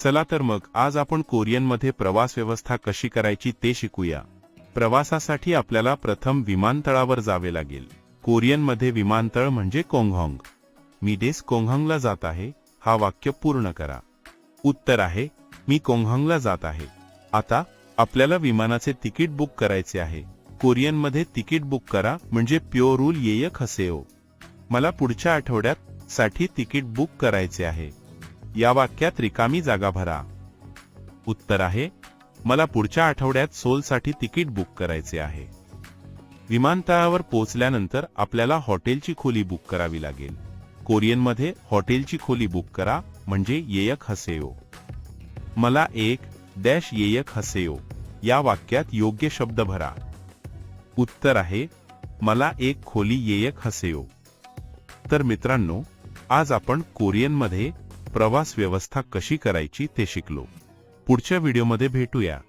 चला तर मग आज आपण कोरियनमध्ये प्रवास व्यवस्था कशी करायची ते शिकूया. प्रवासासाठी आपल्याला प्रथम विमानतळावर जावे लागेल. कोरियनमध्ये विमानतळ म्हणजे कोंगहोंग. मी देश कोंगहोंगला जात आहे हा वाक्य पूर्ण करा. उत्तर आहे मी कोंगहोंगला जात आहे. आता आपल्याला विमानाचे तिकीट बुक करायचे आहे. कोरियनमध्ये तिकीट बुक करा म्हणजे प्यो रूल येयक हसेओ. मला पुढच्या आठवड्यात साठी तिकीट बुक करायचे आहे. या वाक्यात रिकामी जागा भरा. उत्तर आहे मला पुढच्या आठवड्यात सोलसाठी तिकीट बुक करायचे आहे. विमानतळावर पोहोचल्यानंतर आपल्याला हॉटेलची खोली बुक करावी लागेल. कोरियनमध्ये हॉटेलची खोली बुक करा म्हणजे येयक हसेओ. मला एक डॅश येयक हसेओ. या वाक्यात योग्य शब्द भरा. उत्तर आहे मला एक खोली येयक हसेओ. तर मित्रांनो आज आपण कोरियनमध्ये प्रवास व्यवस्था कशी करायची ते शिकलो. पुढच्या व्हिडिओमध्ये भेटूया.